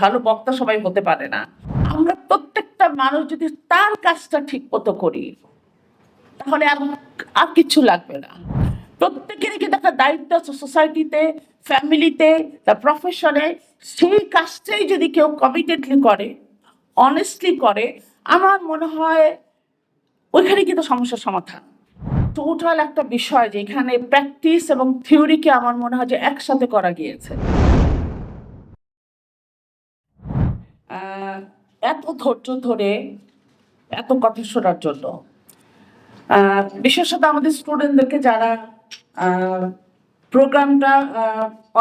ভালো বক্তা সবাই হতে পারে না। আমরা প্রত্যেকটা মানুষ যদি তার কাজটা ঠিক মতো করি, তাহলে আর আর কিছু লাগবে না। প্রত্যেকেরই কিন্তু একটা দায়িত্ব আছে সোসাইটিতে ফ্যামিলিতে তার প্রফেশনে সেই কাজটাই যদি কেউ কমিটেডলি করে অনেস্টলি করে, আমার মনে হয় ওইখানে কিন্তু সমস্যার সমাধান। টোটাল একটা বিষয় যে এখানে প্র্যাকটিস এবং থিওরিকে আমার মনে হয় যে একসাথে করা গিয়েছে। এত ধৈর্য ধরে এত কথা শোনার জন্য। বিশেষত আমাদের স্টুডেন্টদেরকে যারা প্রোগ্রামটা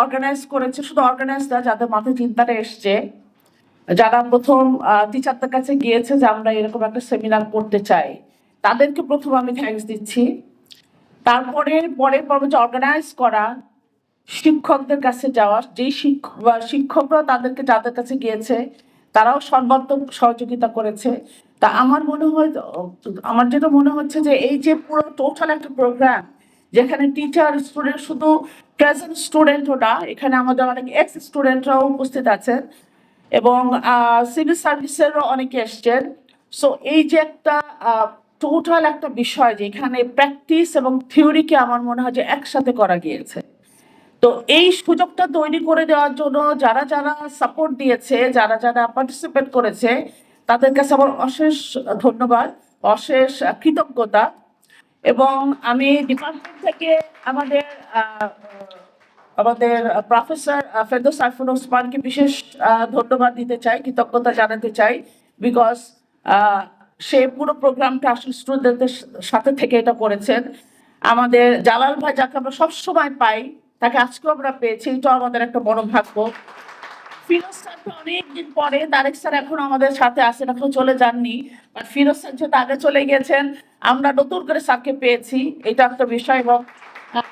অর্গানাইজ করেছে, শুধু অর্গানাইজ না, যাদের মাথায় চিন্তাটা এসছে, যারা প্রথম টিচারদের কাছে গিয়েছে যে আমরা এরকম একটা সেমিনার করতে চাই, তাদেরকে প্রথম আমি থ্যাঙ্কস দিচ্ছি। তারপরে পরের পর্বে যে অর্গানাইজ করা, শিক্ষকদের কাছে যাওয়া যেই শিক্ষক বা শিক্ষকরা তাদেরকে, যাদের কাছে গিয়েছে তারাও সর্বাত্মক সহযোগিতা করেছে। তা আমার মনে হয়, আমার যেটা মনে হচ্ছে যে এই যে পুরো টোটাল একটা প্রোগ্রাম যেখানে টিচার স্টুডেন্ট শুধু প্রেজেন্ট স্টুডেন্টও না, এখানে আমাদের অনেক এক্স স্টুডেন্টরাও উপস্থিত আছেন এবং সিভিল সার্ভিসেরও অনেকে এসছেন। সো এই যে একটা টোটাল একটা বিষয় যে এখানে প্র্যাকটিস এবং থিওরিকে আমার মনে হয় যে একসাথে করা গিয়েছে। তো এই সুযোগটা তৈরি করে দেওয়ার জন্য যারা যারা সাপোর্ট দিয়েছে, যারা যারা পার্টিসিপেট করেছে, তাদের কাছে আমার অশেষ ধন্যবাদ, অশেষ কৃতজ্ঞতা। এবং আমি ডিপার্টমেন্ট থেকে আমাদের আমাদের প্রফেসর ফেরদৌস সাইফুল ওসমানকে বিশেষ ধন্যবাদ দিতে চাই, কৃতজ্ঞতা জানাতে চাই বিকজ সে পুরো প্রোগ্রামটা আসলে স্টুডেন্টদের সাথে থেকে এটা করেছেন। আমাদের জালাল ভাই যাকে আমরা সবসময় পাই তাকে আজকেও আমরা পেয়েছি, এটাও আমাদের একটা বড় ভাগ্য। ফিরোজ স্যারকে অনেকদিন পরে, তারেক স্যার এখন আমাদের সাথে আসেন এখন চলে যাননি। বাট ফিরোজ স্যার যেহেতু আগে চলে গিয়েছেন, আমরা নতুন করে স্যারকে পেয়েছি, এটা একটা বিষয়। এবং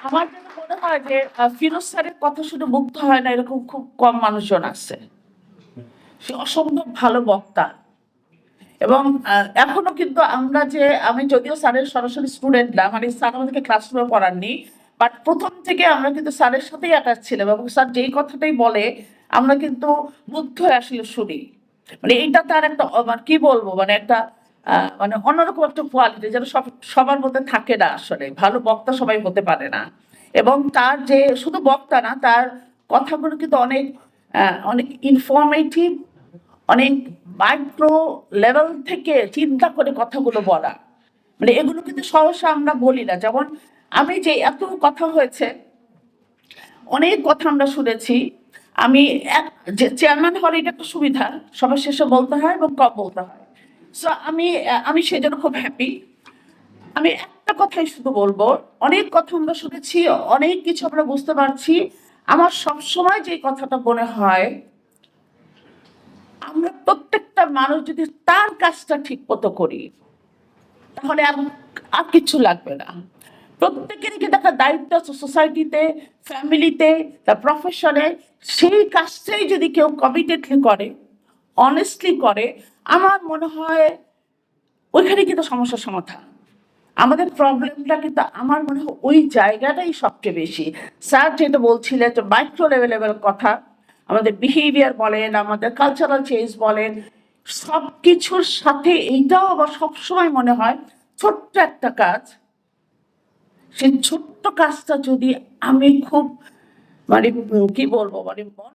আমার যেন মনে হয় যে ফিরোজ স্যারের কথা শুনে মুগ্ধ হয় না, এরকম খুব কম মানুষজন আসছে সে অসম্ভব ভালো বক্তা। এবং এখনও কিন্তু আমরা যে, আমি যদিও স্যারের সরাসরি স্টুডেন্ট না মানে স্যার আমাদেরকে ক্লাসরুমে পড়াননি বাট প্রথম থেকে আমরা কিন্তু স্যারের সাথেই অ্যাটাচ ছিলাম এবং স্যার যেই কথাটাই বলে, আমরা কিন্তু মুগ্ধ হয়ে আসলে শুনি। মানে এইটা তার একটা মানে কি বলব? মানে একটা মানে অন্যরকম একটা কোয়ালিটি যেটা সব, সবার মধ্যে থাকে না আসলে। ভালো বক্তা সবাই হতে পারে না। এবং তার যে, শুধু বক্তা না, তার কথাগুলো কিন্তু অনেক অনেক ইনফরমেটিভ অনেক মাইক্রো লেভেল থেকে চিন্তা করে কথাগুলো বলা। মানে এগুলো কিন্তু সহসা আমরা বলি না। যেমন আমি যে এত কথা হয়েছে, অনেক কথা আমরা শুনেছি। আমি এক, যে চেয়ারম্যান হওয়ার এটা একটা সুবিধা, সবার শেষে বলতে হয় এবং কম বলতে হয়। সো আমি আমি সেই জন্য খুব হ্যাপি আমি একটা কথাই শুধু বলব, অনেক কথা আমরা শুনেছি, অনেক কিছু আমরা বুঝতে পারছি। আমার সবসময় যে কথাটা মনে হয়, আমরা প্রত্যেকটা মানুষ যদি তার কাজটা ঠিক মতো করি, তাহলে আর আর কিছু লাগবে না। প্রত্যেকেরই কিন্তু একটা দায়িত্ব আছে সোসাইটিতে ফ্যামিলিতে তার প্রফেশনে সেই কাজটাই যদি কেউ কমিটেডলি করে অনেস্টলি করে, আমার মনে হয় ওইখানে কিন্তু সমস্যার সমাধান। আমাদের প্রবলেমটা কিন্তু আমার মনে হয় ওই জায়গাটাই সবচেয়ে বেশি। স্যার যেটা বলছিলেন যে মাইক্রো লেভেলের কথা, আমাদের বিহেভিয়ার বলেন, আমাদের কালচারাল চেঞ্জ বলেন সব কিছুর সাথে এইটাও আবার সবসময় মনে হয় ছোট্ট একটা কাজ। সেই ছোট্ট কাজটা যদি আমি খুব মানে কি বলব মানে